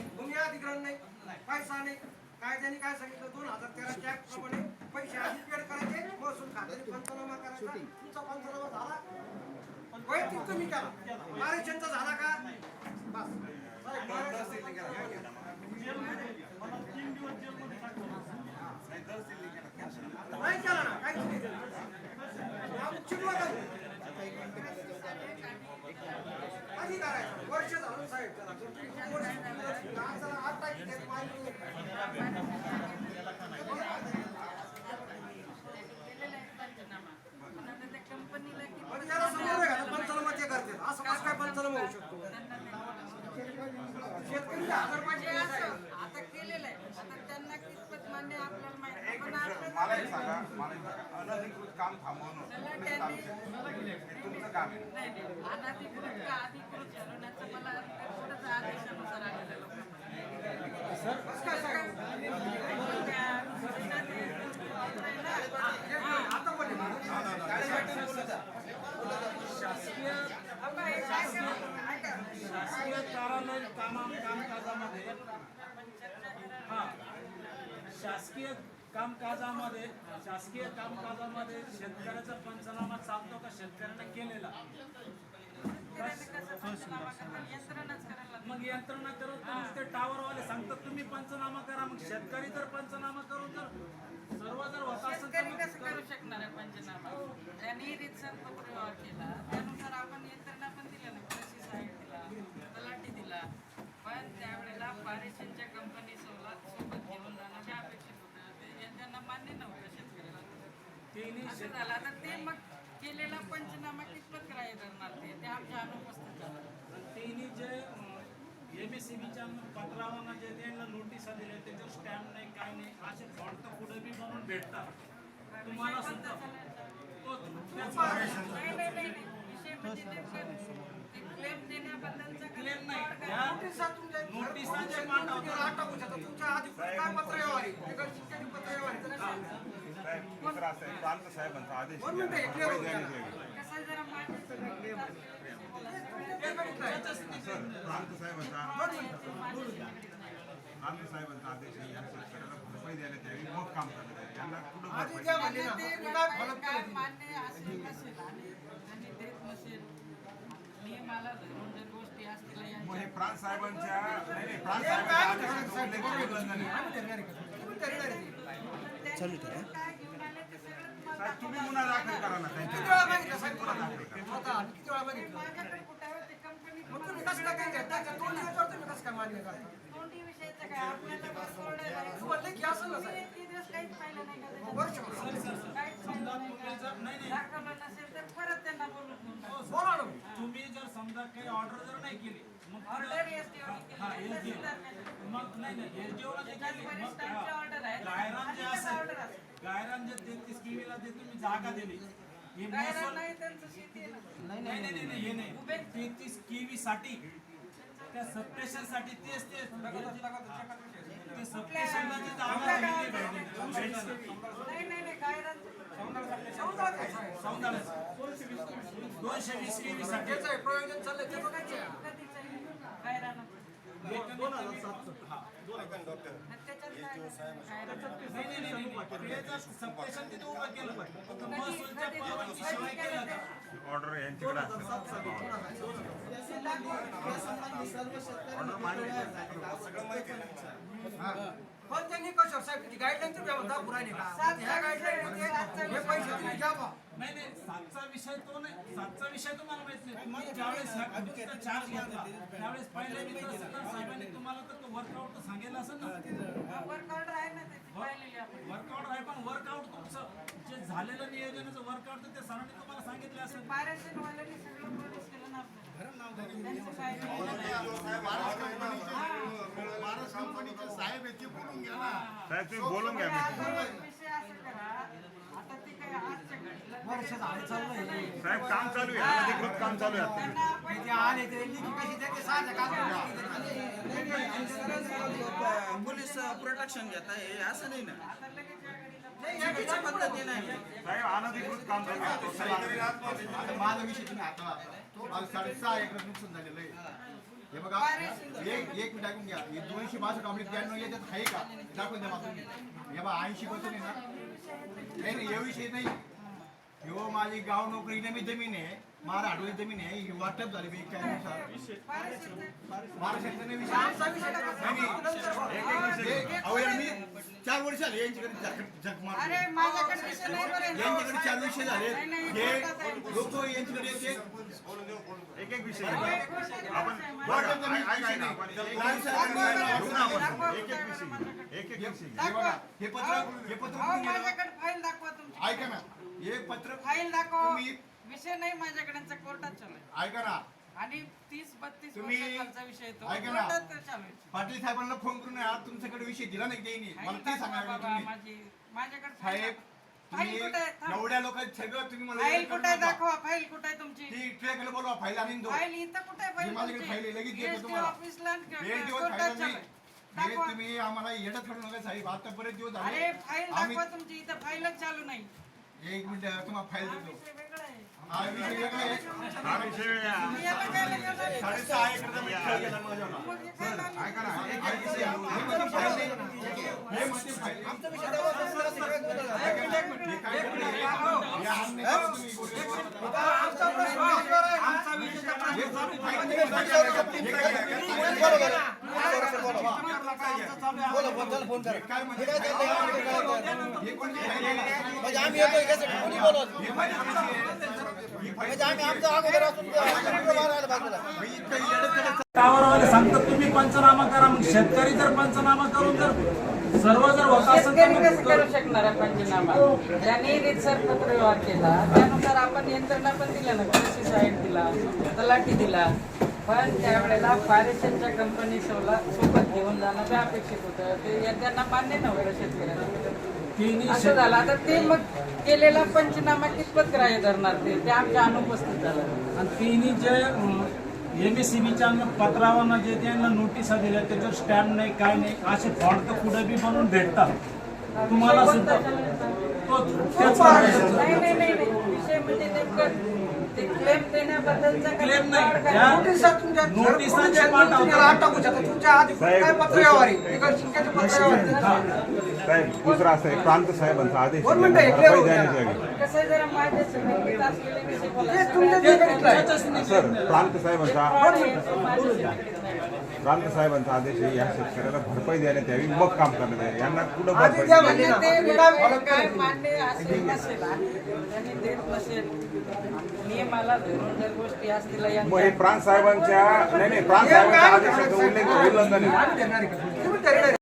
भूमी अधिग्रहण नाही पैसा नाही. काय त्यांनी काय सांगितलं? दोन हजार तेराच्या ऍक्ट प्रमाणे पैसे आधी पेड करायचे महसूल खात्याने पंचनामा करायचा. तुमचा पंचनामा झाला. वैयक्तिक तुम्ही झाला का? बस. नाही केला. ना काहीच नाही केलं. चिडवा आहे आता केलेलं आहे आता त्यांना कितपत मान्य आपल्याला माहिती नाही. पण आपल्याला मला एक सांगा मला एक सांगा अनधिकृत काम थांबवणं तुमचं काम आहे नाही नाही अनधिकृत का अधिकृत ठरवण्याचं मला कोर्टाचा आदेशानुसार आलेलं आहे लोकांना. कसं काय सांगू? त्या घटनेत आहे ना, आता बोलले अबा, हे काय केलं? ऐका. शासकीय कार्यालय कामा कामकाजामध्ये. हा. शासकीय कामकाजामध्ये शासकीय कामकाजामध्ये शेतकऱ्याचा पंचनामा चालतो का? शेतकऱ्याने केलेला. मग यंत्रणा करत नाही ते टावरवाले सांगतात तुम्ही पंचनामा करा. मग शेतकरी जर पंचनामा करून जर सर्व जर होत असेल तर मग कसं करू शकणार आहे पंचनामा? त्यांनी रीतसर तो केला. त्यानुसार आपण यंत्रणा पण दिल्या ना. कृषी सहाय्य दिला दिला पण त्यावेळेला पारेषणच्या कंपनी सोबत सोबत घेऊन जाणं हे अपेक्षित होतं. ते त्यांना मान्य नव्हतं शेतकऱ्याला. असं झालं. आता ते मग केलेला पंचनामा कितपत ग्राह्य धरणार ते? ते आमच्या अनुपस्थित झालं. तिन्ही जे एम एस सी बीच्या पत्रावांना जे त्यांना नोटिसा दिल्या त्याच्यावर स्टॅम्प नाही काय नाही असे फॉल्ट तर पुढे बी म्हणून भेटतात. तुम्हाला सुद्धा. नाही नाही. विषय म्हणजे क्लेम देण्याबद्दलचा क्लेम नाही काय- या नोटिसा तुमच्या नोटिसांचे तुमच्या पाठवतात. आठ टाकू शकता तुमच्या अधिकृत काय पत्र व्यवहार आहे लेखन शिक्षण पत्र व्यवहार आहे. साहेब दुसरं साहेबांचा आदेश दोन मिनिटं आहे. हे clear होऊ पहिले द्या. आणि द्यावी. कसं जरा मागे ते बघितलं आहे. सर प्रांत साहेबांचा प्रांत साहेबांचा आदेश आहे या शेतकऱ्याला भरपाई द्यायला मग काम करण्यात यावे. यांना कुठं आधी भरपाई द्या म्हणले ना ते तुम्ही काय फलक काय केलं? मान्य असेल नसेल आणि आणि देत नसेल नियमाला धरून जर गोष्टी असतील मग हे साहेबांच्या नाही नाही साहेबांच्या. चालू साहेब तुम्ही गुन्हा दाखल करा ना किती त्यांच्या वेळा साहेब आम्ही किती वेळा मागितलं? माझ्याकडे कुठे आहे ते कंपनी मग तुम्ही कसं काय काय घेता? त्या दोन दिवसावर तुम्ही कसं काय मान्य करता? कोणती विषयाचं काय आपल्याला बस order आहे. तुम्हाला लेखी असेल ना साहेब? तुम्ही इतके दिवस काहीच पाहिलं नाही का त्याच्यात? वर्ष काहीच पाहिलं नाही का? दाखवलं नसेल तर परत त्यांना बोलून घेऊन टाका. बोला ना तुम्ही जर समजा काही ऑर्डर जर नाही केली मग Order SDO ने हा केली, एस तहसीलदार ने केली. मग नाही नाही जे त्याच्यात केली मग. गायरान जे अधिकच order असेल असेल. गायरान जे तेहतीस केवीला जे तुम्ही जागा दिली हे गायरान महसूल नाही त्यांचं शेती आहे ना. नाही नाही नाही नाही, हे नाही तेहतीस केवी साठी त्या सबस्टेशनसाठी तेच तेच. ते सौंदर्य दोनशे वीस केवी साठी प्रयोजन चाललंय ते बघायचे. आहे गायरान दोन हजार सातचं. ऑर्डर यांच्याकडे पण त्यांनी कशावर? साहेब त्याची गाईडलाईन तुम्ही आम्हाला दाखवू राहिले का? ह्या गाईडलाईन मध्ये हे पैसे तुम्ही घ्या बा नाही नाही सातचा विषय तो नाही सातचा विषय तुम्हाला माहीत नाही. तुम्ही ज्यावेळेस ह्या चार्ज घेतला त्यावेळेस पहिले मी तहसीलदार साहेबांनी तुम्हाला तर तो वर्कआउट तर सांगितलं असेल ना. वर्क ऑर्डर आहे ना त्याची पाहिलेली आपण. वर्कआउट आहे पण वर्कआउट तुमचं जे झालेलं नियोजनाचं वर्कआउट ते सरांनी तुम्हाला सांगितलं असेल. पारेषणवाल्यांनी सगळं प्रोड्यूस केलं ना साहेब तुम्ही बोलून घ्या आता मी एक विषय असं करा आता ते काय आजच्या घडीला वर्ष झाले चाललंय साहेब काम चालू आहे. अनधिकृत काम चालू आहे ते ते पोलीस प्रोटेक्शन घेता हे असं नाही ना. चुकीच्या पद्धतीने आहे. साहेब अनधिकृत काम आता माझा विषय तुम्ही आता माझं साडेसहा एकर नुकसान झालेलं आहे. हे बघा एक एक मिनिट ऐकून घ्या. हे दोनशे बासष्ट आपले त्र्याण्णव याच्यात आहे का? दाखवून द्या मला तुम्ही हे बघा ऐंशी पर्सेंट आहे ना. नाही नाही या विषय नाही. ह्यो माझी गाव नोकरी मी जमीन आहे मारा आठवडी जमीन आहे ही वाटप झाली मी. हे- मी चार वर्ष झाले यांच्याकडे यांच्याकडे चार विषय झाले. हे. लोक यांच्याकडे येते. एक एक विषय आपण विषय विषय हे हे पत्र हे पत्र ऐका ना. हे पत्र फाईल दाखवा तुम्ही विषय नाही माझ्याकडे कोर्टात चालू आहे ऐका ना आणि तीस बत्तीस तुम्ही- वर्षाखालचा विषय तो ऐका ना. कोर्टात चालू आहे पाटील साहेबांना फोन करून या, तुमच्याकडे विषय दिला नाही त्यांनी मला ते सांगा बाबा तुम्ही माझी माझ्याकडे साहेब दाखवा. फाईल तुम्ही कुठे आहे? थांब. एवढ्या लोकांचं सगळं तुम्ही मला फाईल कुठे आहे. दाखवा फाईल कुठे आहे तुमची ती बोलवा फाईल आणून दो फाईल इथं कुठे आहे फाईल माझ्याकडे? फाईल आहे, लगेच देतो तुम्हाला. ऑफिसला आणि एक दिवस कोर्टात फाईल चालू नाही आहे. हे दाखवा. तुम्ही आम्हाला येडं ठरू नका साहेब आतापर्यंत दिवस अरे झाले फाईल आम्ही दाखवा तुमची इथं फाईलच चालू नाही एक मिनिट तुम्हाला फाईल हा देतो विषय वेगळा आहे हा विषय वेगळा आहे हा विषय वेगळा. मी काय लागलं? साडेसहा एकर जमीन खेळ गेला माझ्यावर. हे काय? ऐका ना एक हे एक विषय फाईल नाही. हे म्हणते फाईल नाही. विषय संपला, सगळ्यात बदल झाला. हे काय करते? हे हात नाही करत तुम्ही गोष्टी. आमचा प्रश्न आहे. आमचा विषय हे फाईल नाही. हे काय करते? बरोबर आहे. बरोबर, बरोबर. बोला, फोन करा. हे काय चाललंय? म्हणजे आम्ही? कोणी बोलवत? म्हणजे आम्ही आमचा अगोदर असून मारायला बाजूला? मी इतकं येडं करत टावरवाले सांगतात तुम्ही पंचनामा करा मग शेतकरी जर पंचनामा करून जर सर्व जर होत असेल तर शेतकरी कसं मग करू शकणार आहे पंचनामा? ज्यांनी रीतसर पत्रव्यवहार केला त्यानुसार आपण यंत्रणा पण दिल्या ना कृषी साहेब दिला तलाठी दिला. पण त्यावेळेला फारेशनच्या कंपनी सोबत घेऊन जाणं ते अपेक्षित होतं. ते त्यांना मान्य नव्हतं शेतकऱ्यांना. असं झालं. आता ते मग केलेला पंचनामा कितपत ग्राह्य धरणार ते? ते आमच्या अनुपस्थित झालं. आणि तिन्ही जे एम एस सी बीच्या पत्रावरनं जे त्यांना नोटिसा दिल्या त्याच्यावर स्टॅम्प नाही काय नाही असे फॉल्ट तर कुठे बी बनवून भेटतात. तुम्हाला सुद्धा. नाही नाही नाही. विषय म्हणजे नेमकं क्लेम नाही. टाकू शकता तुमच्या आधी काय. साहेब दुसरा असं आहे प्रांत साहेबांचा आदेश. हे. सर प्रांत साहेबांचा. प्रांत साहेबांचा आदेश आहे या शेतकऱ्याला भरपाई देण्यात यावी मग काम करण्यात यावे यांना कुठं भरपाई नियमाला धरून जर गोष्टी असतील मग हे प्रांत साहेबांच्या नाही नाही प्रांत साहेबांच्या आदेशाचं उल्लेख उल्लंघन आहे